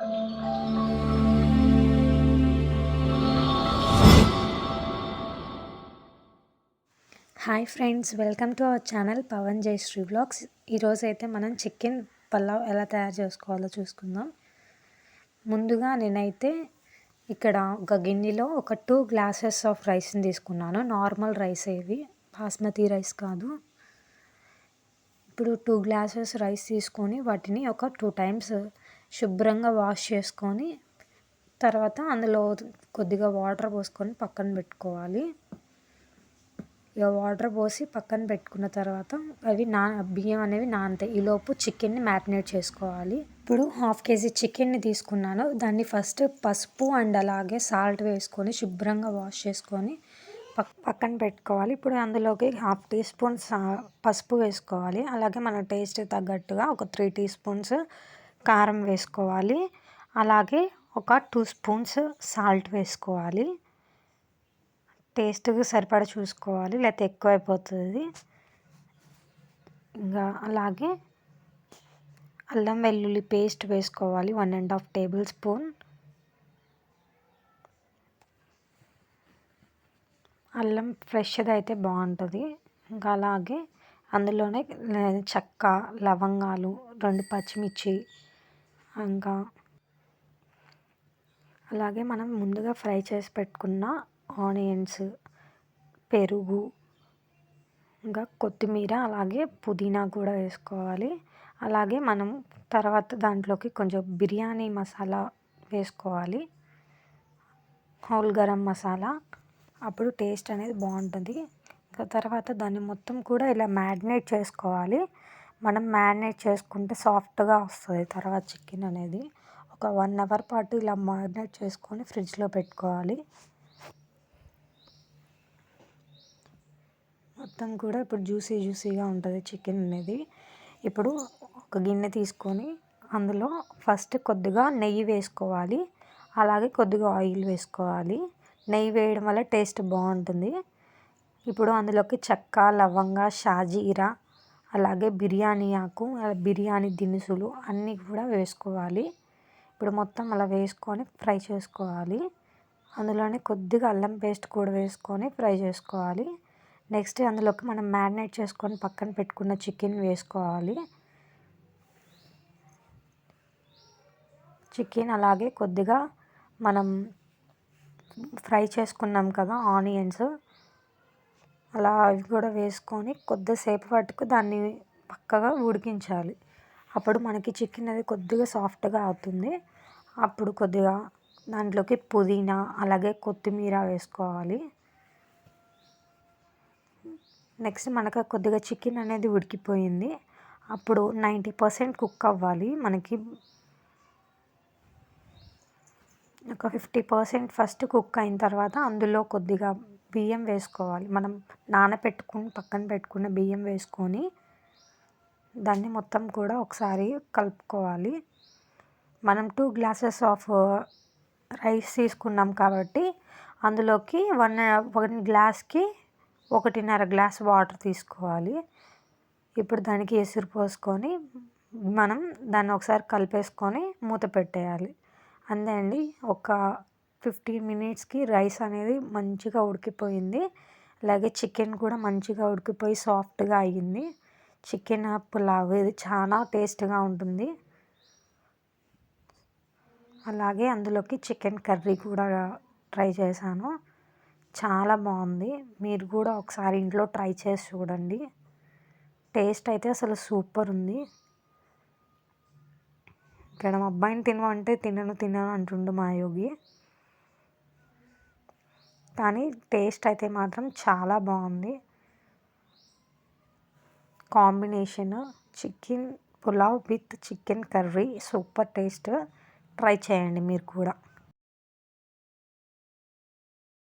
Hi friends welcome to our channel Pawan Jayashree blogs ఈరోజు అయితే మనం చికెన్ పలావ్ ఎలా తయారు చేసుకోవాలో చూసుకుందాం. ముందుగా నేనైతే ఇక్కడ ఒక గిన్నెలో ఒక టూ గ్లాసెస్ ఆఫ్ రైస్ని తీసుకున్నాను. నార్మల్ రైస్ ఏవి బాస్మతి రైస్ కాదు. ఇప్పుడు టూ గ్లాసెస్ రైస్ తీసుకొని వాటిని ఒక టూ టైమ్స్ శుభ్రంగా వాష్ చేసుకొని తర్వాత అందులో కొద్దిగా వాటర్ పోసుకొని పక్కన పెట్టుకోవాలి. ఇక వాటర్ పోసి పక్కన పెట్టుకున్న తర్వాత అవి నా బియ్యం అనేవి నానతాయి. ఈలోపు చికెన్ని మ్యారినేట్ చేసుకోవాలి. ఇప్పుడు హాఫ్ కేజీ చికెన్ని తీసుకున్నాను. దాన్ని ఫస్ట్ పసుపు అండ్ అలాగే సాల్ట్ వేసుకొని శుభ్రంగా వాష్ చేసుకొని పక్ పక్కన పెట్టుకోవాలి. ఇప్పుడు అందులోకి హాఫ్ టీ స్పూన్స్ పసుపు వేసుకోవాలి. అలాగే మన టేస్ట్ తగ్గట్టుగా ఒక త్రీ టీ స్పూన్స్ కారం వేసుకోవాలి. అలాగే ఒక టూ స్పూన్స్ సాల్ట్ వేసుకోవాలి. టేస్ట్కి సరిపడా చూసుకోవాలి. లేకపోతే ఎక్కువ అయిపోతుంది ఇంకా అలాగే అల్లం వెల్లుల్లి పేస్ట్ వేసుకోవాలి. One and half tablespoon అల్లం ఫ్రెష్ది అయితే బాగుంటుంది. ఇంకా అలాగే అందులోనే చెక్క లవంగాలు రెండు పచ్చిమిర్చి ఇంకా అలాగే మనం ముందుగా ఫ్రై చేసి పెట్టుకున్న ఆనియన్స్ పెరుగు ఇంకా కొత్తిమీర అలాగే పుదీనా కూడా వేసుకోవాలి. అలాగే మనం తర్వాత దాంట్లోకి కొంచెం బిర్యానీ మసాలా వేసుకోవాలి. హోల్ గరం మసాలా. అప్పుడు టేస్ట్ అనేది బాగుంటుంది. ఇంకా తర్వాత దాన్ని మొత్తం కూడా ఇలా మ్యారినేట్ చేసుకోవాలి. మనం మ్యారినేట్ చేసుకుంటే సాఫ్ట్గా వస్తుంది. తర్వాత చికెన్ అనేది ఒక వన్ అవర్ పాటు ఇలా మ్యారినేట్ చేసుకొని ఫ్రిడ్జ్లో పెట్టుకోవాలి. మొత్తం కూడా ఇప్పుడు జ్యూసీ జ్యూసీగా ఉంటుంది చికెన్ అనేది. ఇప్పుడు ఒక గిన్నె తీసుకొని అందులో ఫస్ట్ కొద్దిగా నెయ్యి వేసుకోవాలి. అలాగే కొద్దిగా ఆయిల్ వేసుకోవాలి. నెయ్యి వేయడం వల్ల టేస్ట్ బాగుంటుంది. ఇప్పుడు అందులోకి చెక్క లవంగ షాజీరా అలాగే బిర్యానీ ఆకు బిర్యానీ దినుసులు అన్నీ కూడా వేసుకోవాలి. ఇప్పుడు మొత్తం అలా వేసుకొని ఫ్రై చేసుకోవాలి. అందులోనే కొద్దిగా అల్లం పేస్ట్ కూడా వేసుకొని ఫ్రై చేసుకోవాలి. నెక్స్ట్ అందులోకి మనం మ్యారినేట్ చేసుకొని పక్కన పెట్టుకున్న చికెన్ వేసుకోవాలి. చికెన్ అలాగే కొద్దిగా మనం ఫ్రై చేసుకున్నాం కదా ఆనియన్స్ అలా అవి కూడా వేసుకొని కొద్దిసేపు పట్టుకు దాన్ని పక్కగా ఉడికించాలి. అప్పుడు మనకి చికెన్ అది కొద్దిగా సాఫ్ట్గా అవుతుంది. అప్పుడు కొద్దిగా దాంట్లోకి పుదీనా అలాగే కొత్తిమీర వేసుకోవాలి. నెక్స్ట్ మనకు కొద్దిగా చికెన్ అనేది ఉడికిపోయింది. అప్పుడు నైంటీ పర్సెంట్ కుక్ అవ్వాలి మనకి. ఒక ఫిఫ్టీ పర్సెంట్ ఫస్ట్ కుక్ అయిన తర్వాత అందులో కొద్దిగా బియ్యం వేసుకోవాలి. మనం నానబెట్టుకుని పక్కన పెట్టుకున్న బియ్యం వేసుకొని దాన్ని మొత్తం కూడా ఒకసారి కలుపుకోవాలి. మనం టూ గ్లాసెస్ ఆఫ్ రైస్ తీసుకున్నాం కాబట్టి అందులోకి వన్ వన్ గ్లాస్కి ఒకటిన్నర గ్లాస్ వాటర్ తీసుకోవాలి. ఇప్పుడు దానికి ఎసురు పోసుకొని మనం దాన్ని ఒకసారి కలిపేసుకొని మూత పెట్టేయాలి. అంతే అండి. ఒక ఫిఫ్టీన్ మినిట్స్కి రైస్ అనేది మంచిగా ఉడికిపోయింది. అలాగే చికెన్ కూడా మంచిగా ఉడికిపోయి సాఫ్ట్గా అయ్యింది. చికెన్ పులావ్ ఇది చాలా టేస్ట్గా ఉంటుంది. అలాగే అందులోకి చికెన్ కర్రీ కూడా ట్రై చేశాను. చాలా బాగుంది. మీరు కూడా ఒకసారి ఇంట్లో ట్రై చేసి చూడండి. టేస్ట్ అయితే అసలు సూపర్ ఉంది. ఇక్కడ మా అబ్బాయిని తినమంటే తినను తినను అంటుండు మా యోగి. కానీ టేస్ట్ అయితే మాత్రం చాలా బాగుంది. Combination chicken pulao with chicken curry super taste. Try చేయండి మీరు కూడా.